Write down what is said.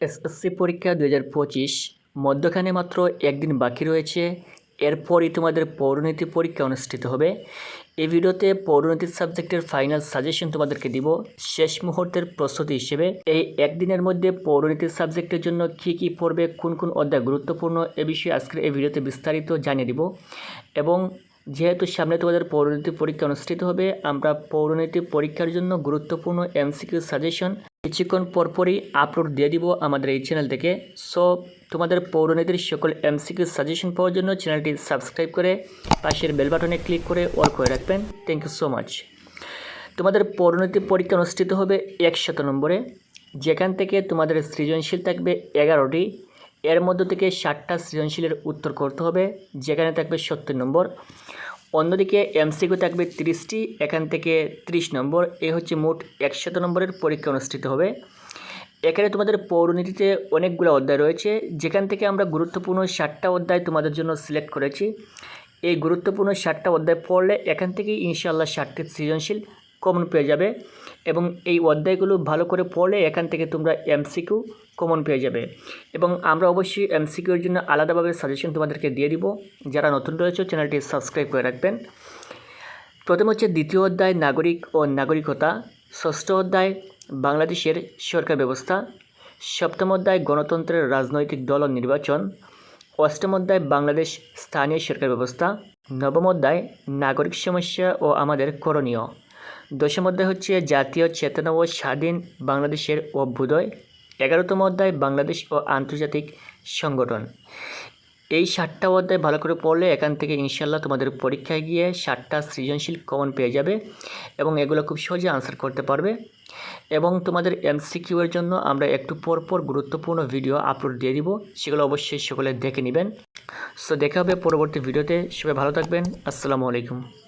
SSC পরীক্ষা দু হাজার পঁচিশ, মধ্যখানে মাত্র একদিন বাকি রয়েছে। এরপরই তোমাদের পৌরনীতি পরীক্ষা অনুষ্ঠিত হবে। এই ভিডিওতে পৌরনীতির সাবজেক্টের ফাইনাল সাজেশন তোমাদেরকে দিব। শেষ মুহূর্তের প্রস্তুতি হিসেবে এই একদিনের মধ্যে পৌরনীতির সাবজেক্টের জন্য কী কী পড়বে, কোন কোন অধ্যায় গুরুত্বপূর্ণ, এ বিষয়ে আজকের এই ভিডিওতে বিস্তারিত জানিয়ে দিব। এবং যেহেতু সামনে তোমাদের পৌরনীতি পরীক্ষা অনুষ্ঠিত হবে, আমরা পৌরনীতি পরীক্ষার জন্য গুরুত্বপূর্ণ এমসিকিউ সাজেশন কিছুক্ষণ পরপরই আপলোড দিয়ে দিব আমাদের এই চ্যানেল থেকে। সো তোমাদের পৌরনীতির সকল এমসিকিউ সাজেশন পাওয়ার জন্য চ্যানেলটি সাবস্ক্রাইব করে পাশের বেল বাটনে ক্লিক করে অল করে রাখবেন। থ্যাংক ইউ সো মাচ তোমাদের পৌরনীতি পরীক্ষা অনুষ্ঠিত হবে একশত নম্বরে। যেখান থেকে তোমাদের সৃজনশীল থাকবে এগারোটি। এর মধ্য থেকে ষাটটা সৃজনশীলের উত্তর করতে হবে। যেখানে থাকবে সত্তর নম্বর। অন্যদিকে এমসিকিউ থাকবে তিরিশটি, এখান থেকে ত্রিশ নম্বর। এ হচ্ছে মোট একশত নম্বরের পরীক্ষা অনুষ্ঠিত হবে। এখানে তোমাদের পৌরনীতিতে অনেকগুলো অধ্যায় রয়েছে। যেখান থেকে আমরা গুরুত্বপূর্ণ ষাটটা অধ্যায় তোমাদের জন্য সিলেক্ট করেছি। এই গুরুত্বপূর্ণ ষাটটা অধ্যায় পড়লে এখান থেকেই ইনশাআল্লাহ ষাটটি সৃজনশীল কমন পেয়ে যাবে এবং এই অধ্যায়গুলো ভালো করে পড়লে এখান থেকে তোমরা এমসিকিউ কমন পেয়ে যাবে। এবং আমরা অবশ্যই এমসিকিউর জন্য আলাদাভাবে সাজেশন তোমাদেরকে দিয়ে দিব। যারা নতুন রয়েছে চ্যানেলটি সাবস্ক্রাইব করে রাখবেন। প্রথম হচ্ছে দ্বিতীয় অধ্যায়, নাগরিক ও নাগরিকতা। ষষ্ঠ অধ্যায়, বাংলাদেশের সরকার ব্যবস্থা। সপ্তম অধ্যায়, গণতন্ত্রের রাজনৈতিক দল ও নির্বাচন। অষ্টম অধ্যায়, বাংলাদেশ স্থানীয় সরকার ব্যবস্থা। নবম অধ্যায়, নাগরিক সমস্যা ও আমাদের করণীয়। দশম অধ্যায় হচ্ছে জাতীয়, চেতনা ও স্বাধীন বাংলাদেশের অভ্যুদয়। এগারোতম অধ্যায়, বাংলাদেশ ও আন্তর্জাতিক সংগঠন। এই ষাটটা অধ্যায় ভালো করে পড়লে এখান থেকে ইনশাল্লাহ তোমাদের পরীক্ষায় গিয়ে ষাটটা সৃজনশীল কমন পেয়ে যাবে এবং এগুলো খুব সহজে আনসার করতে পারবে। এবং তোমাদের এমসিকিউ এর জন্য আমরা একটু পর পর গুরুত্বপূর্ণ ভিডিও আপলোড দিয়ে দিব, সেগুলো অবশ্যই সকলে দেখে নেবেন। সো দেখা হবে পরবর্তী ভিডিওতে সবাই ভালো থাকবেন। আসসালামু আলাইকুম।